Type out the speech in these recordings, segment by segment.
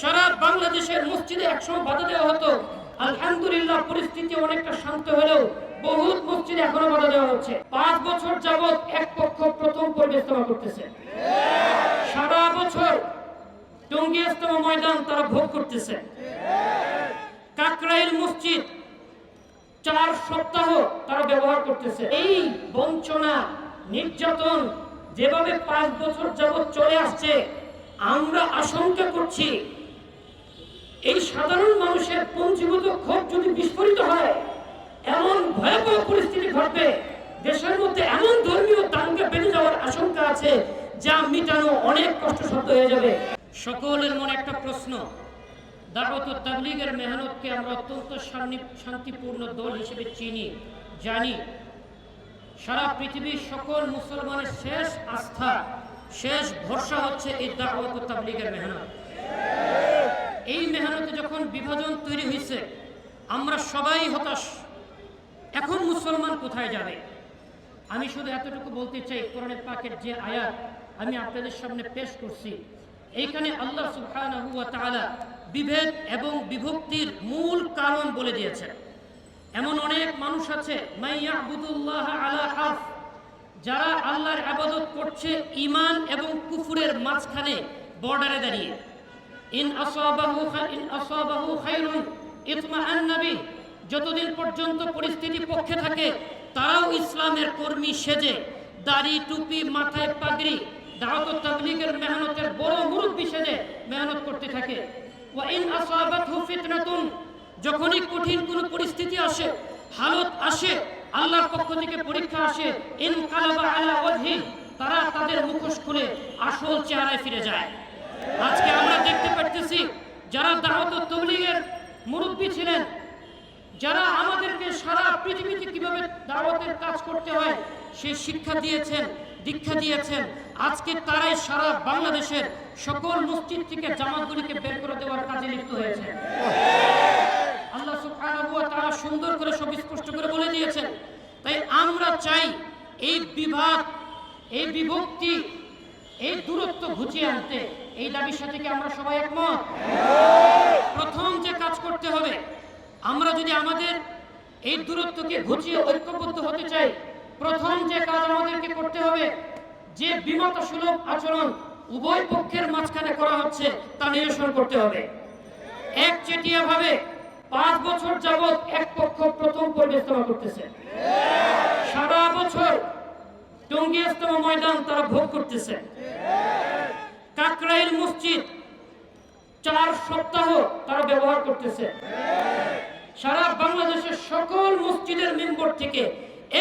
সারা বাংলাদেশের মসজিদে একসময় বাধা দেওয়া হতো। আলহামদুলিল্লাহ পরিস্থিতি অনেকটা শান্ত হলেও বহুত মসজিদে এখনও বাধা দেওয়া হচ্ছে। পাঁচ বছর যাবৎ এক পক্ষ প্রথম পর্বে ইস্তেমা করতেছে। সারা বছর টঙ্গী ময়দান তারা ভোগ করতেছে। কাকরাইল মসজিদ চার সপ্তাহ তারা ব্যবহার করতেছে। এই বঞ্চনা, নির্যাতন যেভাবে পাঁচ বছর যাবৎ চলে আসছে, আমরা আশঙ্কা করছি এই সাধারণ মানুষের পঞ্জীভূত ক্ষোভ যদি বিস্ফোরিত হয়, এমন ভয়াবহ পরিস্থিতি ঘটবে, দেশের মধ্যে এমন ধর্মীয় দাঙ্গা বেড়ে যাওয়ার আশঙ্কা আছে যা মিটানো অনেক কষ্টসাধ্য হয়ে যাবে। সকলের মনে একটা প্রশ্ন ও তাবলীগের মেহনতকে আমরা অত্যন্ত শান্তিপূর্ণ দল হিসেবে চিনি, জানি। সারা পৃথিবীর সকল মুসলমানের শেষ আস্থা, শেষ ভরসা হচ্ছে এই ও তাবলীগের মেহনত। এই মেহনতে যখন বিভাজন তৈরি হয়েছে, আমরা সবাই হতাশ। এখন মুসলমান কোথায় যাবে? আমি শুধু এতটুকু বলতে চাই, কোরআনে পাকের যে আয়াত আমি আপনাদের সামনে পেশ করছি, এইখানে আল্লাহ ওয়া বিভেদ এবং বিভক্তির মূল কারণ বলে দিয়েছেন। এমন অনেক মানুষ আছে যারা আল্লাহর আবাদত করছে ইমান এবং কুফুরের মাঝখানে বর্ডারে দাঁড়িয়ে। ইন আসাবাহু ইন আসাবাহু খায়রুন ইতমাআন্না বিহ। যতদিন পর্যন্ত পরিস্থিতি পক্ষে থাকে তারাও ইসলামের কর্মী সেজে, দাড়ি, টুপি, মাথায় পাগড়ি, দাওয়াত তাবলীগের মেহনতের বড় মুরব্বী সেজে মেহনত করতে থাকে। ওয়া ইন আসাবাতহু ফিতনাতুন, যখনই কঠিন কোনো পরিস্থিতি আসে, হালত আসে, আল্লাহর পক্ষ থেকে পরীক্ষা আসে ইন কালাবা আলা ওয়াজহি, তারা তাদের মুখোশ খুলে আসল চেহারায় ফিরে যায়। আজকে আমরা দেখতে পারতেছি যারা দাওয়াত তবলিগের মুরব্বী ছিলেন, যারা আমাদেরকে সারা পৃথিবীতে কীভাবে দাওয়াতের কাজ করতে হয়, সে শিক্ষা দিয়েছেন, দীক্ষা দিয়েছেন। আজকে তারাই সারা বাংলাদেশের সকল মসজিদ থেকে জামাতগুলিকে বের করে দেওয়ার কাজে লিপ্ত হয়েছে। আল্লাহ সুবহানাহু ওয়া তাআলা সুন্দর করে সব স্পষ্ট করে বলে দিয়েছেন। তাই আমরা চাই এই বিভাগ, এই বিভক্তি এই দূরত্ব ঘুচিয়ে আনতে এই দাবির সাথে কি আমরা সবাই একমত? প্রথম যে কাজ করতে হবে, আমরা যদি আমাদের এই দূরত্বকে ঘুচিয়ে ঐক্যবদ্ধ হতে চাই, প্রথম যে কাজ আমাদেরকে করতে হবে, যে বিমতা সুলভ আচরণ উভয় পক্ষের মাঝখানে করা হচ্ছে, তা নিরসন করতে হবে। একচেটিয়া ভাবে পাঁচ বছর যাবৎ এক পক্ষ প্রথম পর্বে ইস্তেমা করতেছে। সারা বছর টঙ্গী ময়দান তারা ভোগ করতেছে কাকরাইল মসজিদ চার সপ্তাহ তারা করতেছে সারা বাংলাদেশের সকল মসজিদের মেম্বর থেকে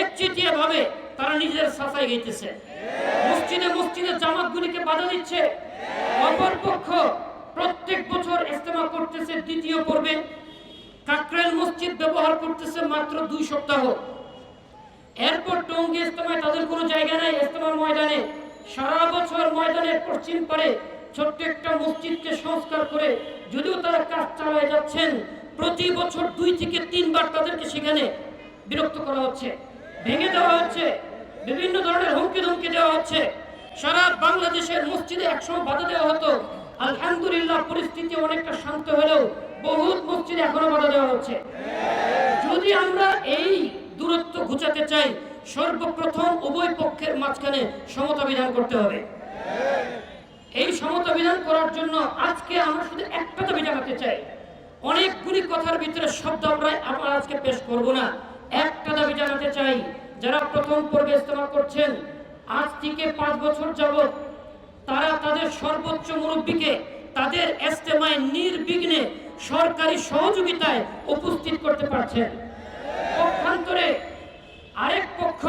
একচেটিয়া ভাবে তারা নিজের সাফাই গাইতেছে। মসজিদে মসজিদে জামাতগুলিকে বাধা দিচ্ছে। অপর পক্ষ প্রত্যেক বছর ইস্তেমা করতেছে দ্বিতীয় পর্বে। কাকরাইল মসজিদ ব্যবহার করতেছে মাত্র দুই সপ্তাহ। এরপর টঙ্গী ইস্তেমায় তাদের কোনো জায়গা নাই ইস্তেমার ময়দানে। সারা বছর ময়দানের পশ্চিম পারে ছোট্ট একটা মসজিদকে সংস্কার করে যদিও তারা কাজ চালায় যাচ্ছেন, প্রতি বছর দুই থেকে তিনবার তাদেরকে সেখানে বিরক্ত করা হচ্ছে, ভেঙে দেওয়া হচ্ছে, বিভিন্ন ধরনের হুমকি ধুমকি দেওয়া হচ্ছে। সারা বাংলাদেশের মসজিদে একসময় বাধা দেওয়া হতো। আলহামদুলিল্লাহ পরিস্থিতি অনেকটা শান্ত হলেও বহুত মসজিদে এখনও বাধা দেওয়া হচ্ছে। যদি আমরা এই দূরত্ব ঘুচাতে চাই, সর্বপ্রথম উভয় পক্ষের মাঝখানে সমতা বিধান করতে হবে। এই সমতা বিধান করার জন্য আজকে আমরা শুধু একটা দাবি জানাতে চাই। অনেকগুলি কথার ভিতরে শব্দ আমরা আমরা আজকে পেশ করব না। একটা দাবি জানাতে চাই, যারা প্রথম পর্বে ইস্তেমা করছেন, আজ থেকে পাঁচ বছর যাবত তারা তাদের সর্বোচ্চ মুরব্বীকে তাদের ইস্তেমায় নির্বিঘ্নে সরকারি সহযোগিতায় উপস্থিত করতে পারছেন। পক্ষান্তরে আরেক পক্ষ,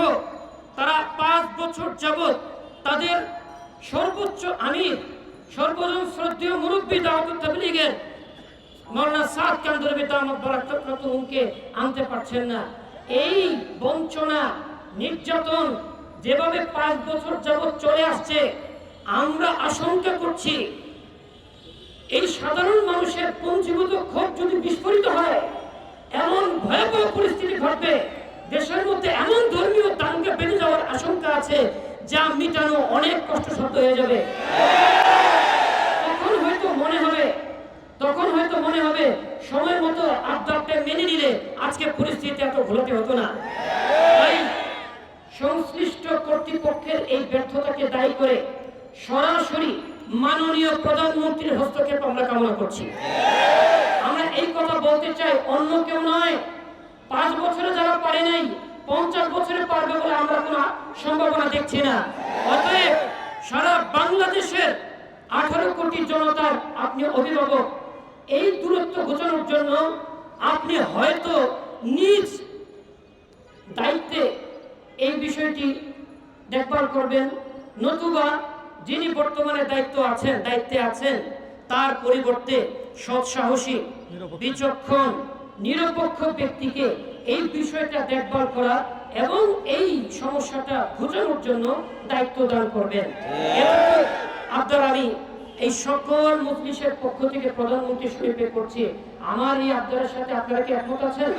তারা পাঁচ বছর যাবৎ তাদের সর্বোচ্চ আমির সর্বজন শ্রদ্ধেয় মুরব্বী দাওয়াত তাবলীগের মৌলানা সাদ কান্দরবি দামত বারাকাতুহুকে আনতে পারছেন না। এই বঞ্চনা, নির্যাতন যেভাবে পাঁচ বছর যাবৎ চলে আসছে, আমরা আশঙ্কা করছি এই সাধারণ মানুষের পঞ্জীভূত ক্ষোভ যদি বিস্ফোরিত হয়, এমন ভয়াবহ পরিস্থিতি ঘটবে, দেশের মধ্যে এমন ধর্মীয় দাঙ্গা বেড়ে যাওয়ার আশঙ্কা আছে যা মিটানো অনেক কষ্ট কষ্টসাধ্য হয়ে যাবে। তখন হয়তো মনে হবে, তখন হয়তো মনে হবে, সময় মতো আবদারটা মেনে নিলে আজকে পরিস্থিতি এত ঘোলাতে হতো না। তাই সংশ্লিষ্ট কর্তৃপক্ষের এই ব্যর্থতাকে দায়ী করে সরাসরি মাননীয় প্রধানমন্ত্রীর হস্তক্ষেপ আমরা কামনা করছি। আমরা এই কথা বলতে চাই, অন্য কেউ নয়। পাঁচ বছরে যারা পারে নাই পঞ্চাশ বছরে পারবে বলে আমরা কোনো সম্ভাবনা দেখছি না। অতএব সারা বাংলাদেশের আঠারো কোটি জনতার আপনি অভিভাবক, এই দূরত্ব ঘোচানোর জন্য আপনি হয়তো নিজ দায়িত্বে এই বিষয়টি দেখভাল করবেন। নতুবা যিনি বর্তমানে দায়িত্ব আছেন, দায়িত্বে আছেন, তার পরিবর্তে সৎ সাহসী বিচক্ষণ, নিরপেক্ষ ব্যক্তিকে এই বিষয়টা দেখভাল করা এবং এই সমস্যাটা ঘোচানোর জন্য দায়িত্ব দান করবেন। এতটুকু আপনার আমি এই সকল মজলিসের পক্ষ থেকে প্রধানমন্ত্রী শরীফে করছি আমার এই আবদারের সাথে আপনারা কি একমত আছেন?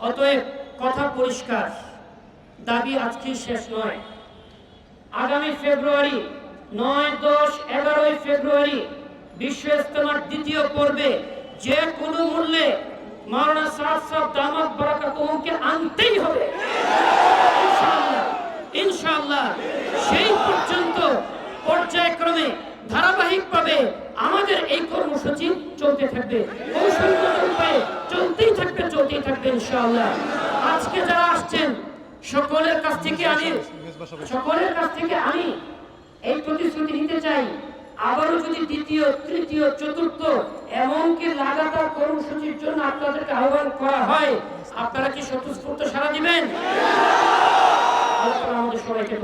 অতএব কথা পরিষ্কার। দাবি আজকে শেষ নয়। আগামী ফেব্রুয়ারি নয় দশ এগারোই ফেব্রুয়ারি বিশ্ব ইস্তেমার দ্বিতীয় পর্বে যে কোনো মূল্যে মাওলানা সাদ সাহেব দামাত বারাকাতুহুকে আনতেই হবে। ইনশাআল্লাহ সেই পর্যন্ত পর্যায়ক্রমে ধারাবাহিকভাবে আমাদের এই কর্মসূচি চলতে থাকবে। কৌশলগত উপায়ে চলতেই থাকবে চলতেই থাকবে ইনশাআল্লাহ। আজকে যারা আসছেন, সকলের কাছ থেকে আমি, সকলের কাছ থেকে আমি এই প্রতিশ্রুতি নিতে চাই। আবারও যদি দ্বিতীয়, তৃতীয়, চতুর্থ, এমনকি লাগাতার কর্মসূচির জন্য আপনাদেরকে আহ্বান করা হয়, আপনারা কি স্বতঃস্ফূর্ত সারা দিবেন আমাদের সবাইকে।